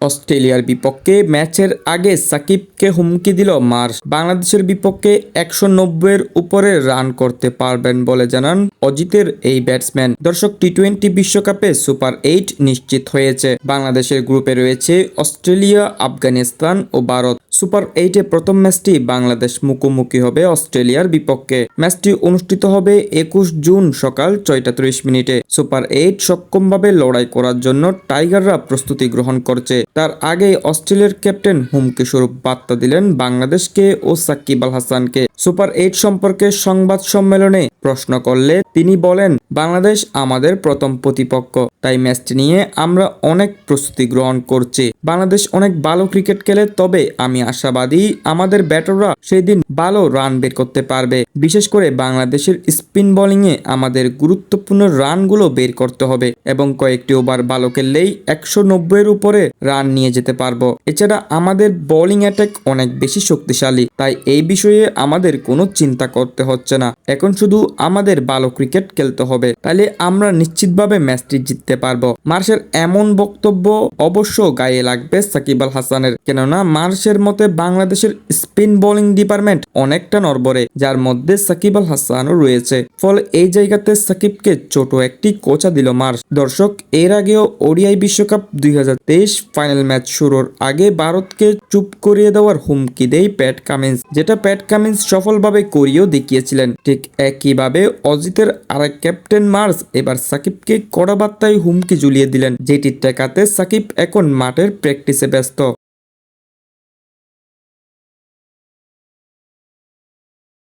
অস্ট্রেলিয়ার বিপক্ষে ম্যাচের আগে সাকিবকে হুমকি দিল মার্স বাংলাদেশের বিপক্ষে একশো নব্বইয়ের উপরে রান করতে পারবেন বলে জানান অজিতের এই ব্যাটসম্যান। দর্শক টি টোয়েন্টি বিশ্বকাপে সুপার এইট নিশ্চিত হয়েছে। বাংলাদেশের গ্রুপে রয়েছে অস্ট্রেলিয়া, আফগানিস্তান ও ভারত। সুপার এইটে প্রথম ম্যাচটি বাংলাদেশ মুখোমুখি হবে অস্ট্রেলিয়ার বিপক্ষে। ম্যাচটি অনুষ্ঠিত হবে একুশ জুন সকাল ছয়টা ত্রিশ মিনিটে। সুপার এইট সক্ষমভাবে লড়াই করার জন্য টাইগাররা প্রস্তুতি গ্রহণ করছে। তার আগে অস্ট্রেলিয়ার ক্যাপ্টেন হুমকি স্বরূপ বার্তা দিলেন বাংলাদেশকে ও সাকিব আল হাসানকে। সুপার এইট সম্পর্কে সংবাদ সম্মেলনে প্রশ্ন করলে তিনি বলেন, বাংলাদেশ আমাদের প্রথম প্রতিপক্ষ। তাই ম্যাচটি নিয়ে আমরা অনেক প্রস্তুতি গ্রহণ করছি। বাংলাদেশ অনেক ভালো ক্রিকেট খেলে, তবে আমি আশাবাদী আমাদের ব্যাটাররা সেই দিন ভালো রান বের করতে পারবে। বিশেষ করে বাংলাদেশের স্পিন বোলিংয়ে আমাদের গুরুত্বপূর্ণ রানগুলো বের করতে হবে এবং কয়েকটি ওভার ভালো খেললেই একশো নব্বইয়ের উপরে রান নিয়ে যেতে পারব। এছাড়া আমাদের বোলিং অ্যাটাক অনেক বেশি শক্তিশালী, তাই এই বিষয়ে আমাদের কোনো চিন্তা করতে হচ্ছে না। এখন শুধু আমাদের ভালো ক্রিকেট খেলতে হবে, তাহলে আমরা নিশ্চিতভাবে ম্যাচটি জিততে পারব। মার্শের এমন বক্তব্য অবশ্য গায়ে লাগবে সাকিব আল হাসানের। কেননা মার্শের মতে বাংলাদেশের স্পিন বোলিং ডিপার্টমেন্ট অনেকটা নরবরে যার মধ্যে সাকিব আল হাসানও রয়েছে। ফলে এই জায়গাতে সাকিবকে ছোট একটি কোচা দিল মার্শ। দর্শক, এর আগেও ওডিআই বিশ্বকাপ দুই হাজার তেইশ ফাইনাল ম্যাচ শুরুর আগে ভারতকে চুপ করিয়ে দেওয়ার হুমকি দেয় প্যাট কামিন্স, যেটা প্যাট কামিন্স সফলভাবে করিয়েও দেখিয়েছিলেন। ঠিক একইভাবে অজিতের আরেক ক্যাপ্টেন মার্স এবার সাকিবকে কড়া বার্তায় হুমকি জুলিয়ে দিলেন। যেটি টেকাতে সাকিব এখন মাঠের প্র্যাকটিসে ব্যস্ত।